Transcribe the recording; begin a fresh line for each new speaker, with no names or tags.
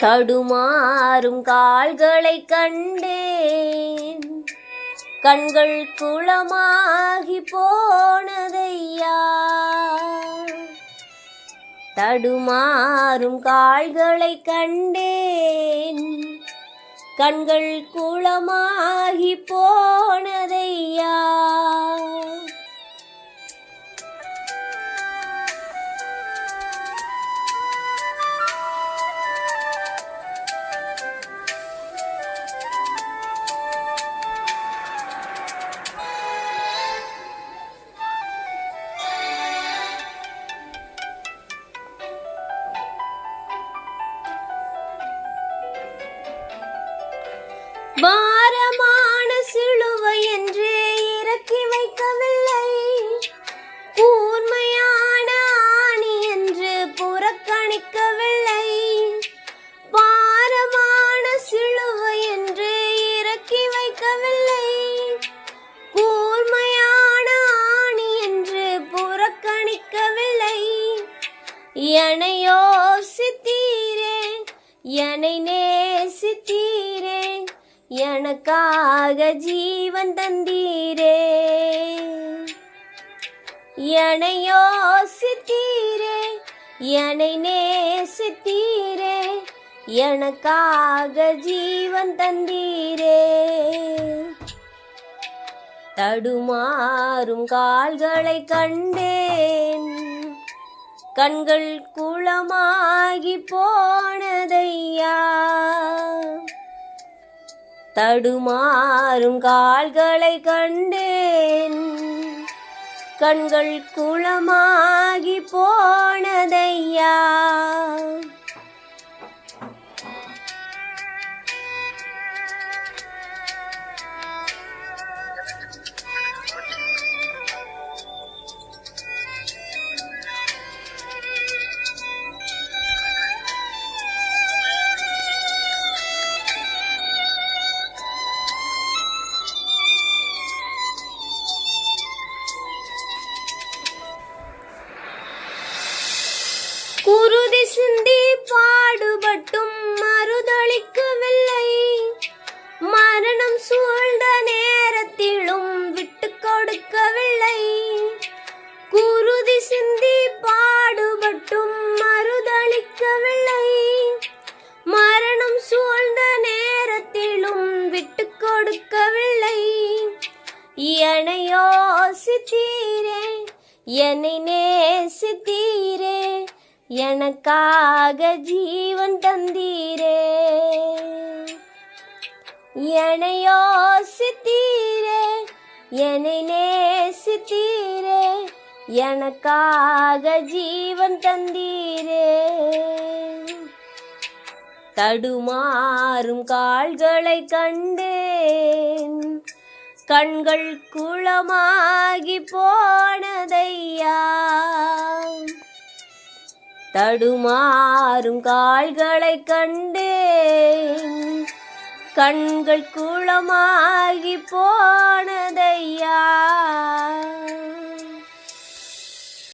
தடுமாறும் கால்களை கண்டேன். கண்கள் குளமாகி போனதையா? தடுமாறும் கால்களை கண்டேன். கண்கள் குளமாகி போனதையா? என்னை நேசித்தீரே எனக்காக ஜீவன் தந்தீரே. என்னை யோசித்தீரே என்னை நேசித்தீரே எனக்காக ஜீவன் தந்தீரே. தடுமாறும் கால்களை கண்டேன் கண்கள் குளமாகி போனதையா? தடுமாறும் கால்களை கண்டேன். கண்கள் குளமாகி போனதையா? குருதி சிந்தி பாடுபட்டும் மறுதளிக்கவில்லை. மரணம் சூழ்ந்த நேரத்திலும் விட்டு கொடுக்கவில்லை. குருதி சிந்தி பாடுபட்டும் மறுதளிக்கவில்லை. மரணம் சூழ்ந்த நேரத்திலும் விட்டு கொடுக்கவில்லை. என்னை யோசித்தீரே என்னை நேசித்தீரே எனக்காக ஜீவன் தந்தீரே. என்னை யோசித்தீரே என்னை நேசித்தீரே எனக்காக ஜீவன் தந்தீரே. தடுமாறும் கால்களை கண்டேன் கண்கள் குளமாகி போனதை தடுமாறும் கால்களை கண்டேன். கண்கள் குளமாகி போனதையா?